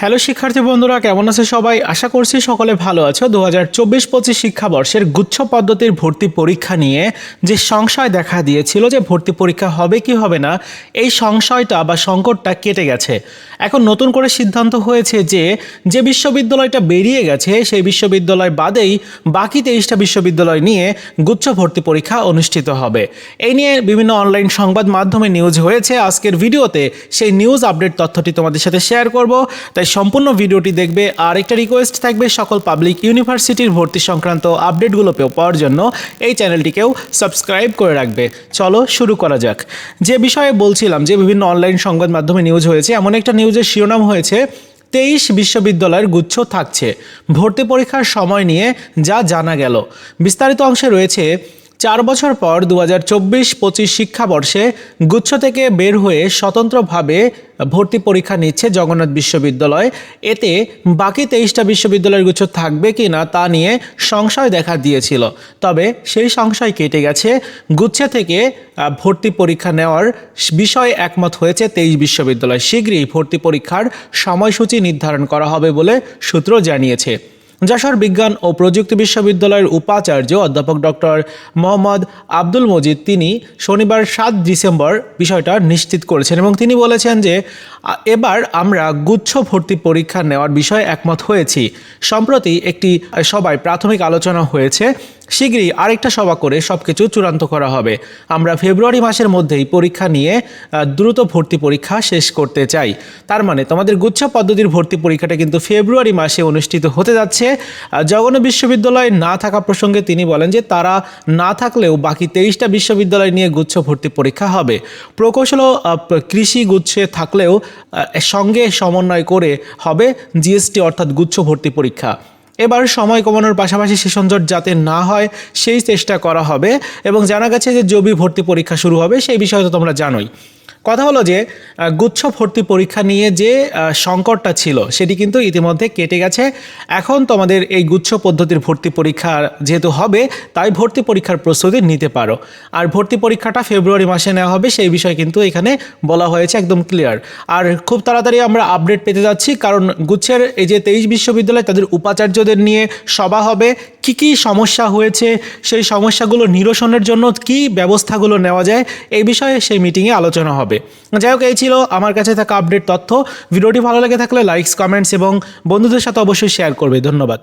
Hello শিক্ষার্থী বন্ধুরা, কেমন আছে সবাই? আশা করছি সকলে ভালো আছো। দু হাজার চব্বিশ পঁচিশ শিক্ষাবর্ষের গুচ্ছ পদ্ধতির ভর্তি পরীক্ষা নিয়ে যে সংশয় দেখা দিয়েছিল যে ভর্তি পরীক্ষা হবে কি হবে না, এই সংশয়টা বা সংকটটা কেটে গেছে। এখন নতুন করে সিদ্ধান্ত হয়েছে যে যে বিশ্ববিদ্যালয়টা বেরিয়ে গেছে, সেই বিশ্ববিদ্যালয় বাদেই বাকি তেইশটা বিশ্ববিদ্যালয় নিয়ে গুচ্ছ ভর্তি পরীক্ষা অনুষ্ঠিত হবে। এই নিয়ে বিভিন্ন অনলাইন সংবাদ মাধ্যমে নিউজ হয়েছে। আজকের ভিডিওতে সেই নিউজ আপডেট তথ্যটি তোমাদের সাথে শেয়ার করব। তাই সম্পূর্ণ ভিডিওটি দেখবে, আর একটা রিকোয়েস্ট থাকবে সকল পাবলিক ইউনিভার্সিটির ভর্তি সংক্রান্ত আপডেটগুলো পেও পাওয়ার জন্য। এই চ্যানেলটিকেও সাবস্ক্রাইব করে রাখবে। চলো শুরু করা যাক। যে বিষয়ে বলছিলাম যে বিভিন্ন অনলাইন সংবাদ মাধ্যমে নিউজ হয়েছে, এমন একটা নিউজের শিরোনাম হয়েছে, তেইশ বিশ্ববিদ্যালয়ের গুচ্ছ থাকছে। ভর্তি পরীক্ষার সময় নিয়ে যা জানা গেল। বিস্তারিত অংশে রয়েছে চার বছর পর দু হাজার চব্বিশ পঁচিশ শিক্ষাবর্ষে গুচ্ছ থেকে বের হয়ে স্বতন্ত্রভাবে ভর্তি পরীক্ষা নিচ্ছে জগন্নাথ বিশ্ববিদ্যালয়। এতে বাকি তেইশটা বিশ্ববিদ্যালয়ের গুচ্ছ থাকবে কি না তা নিয়ে সংশয় দেখা দিয়েছিল। তবে সেই সংশয় কেটে গেছে। গুচ্ছে থেকে ভর্তি পরীক্ষা নেওয়ার বিষয়ে একমত হয়েছে তেইশ বিশ্ববিদ্যালয়। শীঘ্রই ভর্তি পরীক্ষার সময়সূচি নির্ধারণ করা হবে বলে সূত্র জানিয়েছে। যশোর বিজ্ঞান ও প্রযুক্তি বিশ্ববিদ্যালয়ের উপাচার্য অধ্যাপক ডক্টর মোহাম্মদ আব্দুল মজিদ, তিনি শনিবার সাত ডিসেম্বর বিষয়টা নিশ্চিত করেছেন এবং তিনি বলেছেন যে এবার আমরা গুচ্ছ ভর্তি পরীক্ষা নেওয়ার বিষয়ে একমত হয়েছি। সম্প্রতি একটি সবাই প্রাথমিক আলোচনা হয়েছে। শীঘ্রই আরেকটা সভা করে সব কিছু চূড়ান্ত করা হবে। আমরা ফেব্রুয়ারি মাসের মধ্যেই পরীক্ষা নিয়ে দ্রুত ভর্তি পরীক্ষা শেষ করতে চাই। তার মানে তোমাদের গুচ্ছ পদ্ধতির ভর্তি পরীক্ষাটা কিন্তু ফেব্রুয়ারি মাসে অনুষ্ঠিত হতে যাচ্ছে। আহ, জগন্নাথ বিশ্ববিদ্যালয় না থাকা প্রসঙ্গে তিনি বলেন যে তারা না থাকলেও বাকি তেইশটা বিশ্ববিদ্যালয় নিয়ে গুচ্ছ ভর্তি পরীক্ষা হবে। প্রকৌশল কৃষি গুচ্ছে থাকলেও সঙ্গে সমন্বয় করে হবে জিএসটি অর্থাৎ গুচ্ছ ভর্তি পরীক্ষা। এবার সময় কমানোর পাশাপাশি সেশনজট যাতে না হয়, সেই চেষ্টা করা হবে। এবং জানা গেছে যে জবি ভর্তি পরীক্ষা শুরু হবে, সেই বিষয়ে তো তোমরা জানোই। কথা হলো যে গুচ্ছ ভর্তি পরীক্ষা নিয়ে যে সংকটটা ছিল, সেটি কিন্তু ইতিমধ্যে কেটে গেছে। এখন তোমাদের এই গুচ্ছ পদ্ধতির ভর্তি পরীক্ষা যেহেতু হবে, তাই ভর্তি পরীক্ষার প্রস্তুতি নিতে পারো। আর ভর্তি পরীক্ষাটা ফেব্রুয়ারি মাসে নেওয়া হবে, সেই বিষয়ে কিন্তু এখানে বলা হয়েছে একদম ক্লিয়ার আর খুব তাড়াতাড়ি আমরা আপডেট পেতে যাচ্ছি, কারণ গুচ্ছের এই যে তেইশ বিশ্ববিদ্যালয়, তাদের উপাচার্যদের নিয়ে সভা হবে। কি কি সমস্যা হয়েছে, সেই সমস্যাগুলো নিরসনের জন্য কি ব্যবস্থাগুলো নেওয়া যায়, এই বিষয়ে সেই মিটিংয়ে আলোচনা হবে। যাই হোক, এই ছিল আমার কাছে থাকা আপডেট তথ্য। ভিডিওটি ভালো লেগে থাকলে লাইকস কমেন্টস এবং বন্ধুদের সাথে অবশ্যই শেয়ার করবে। ধন্যবাদ।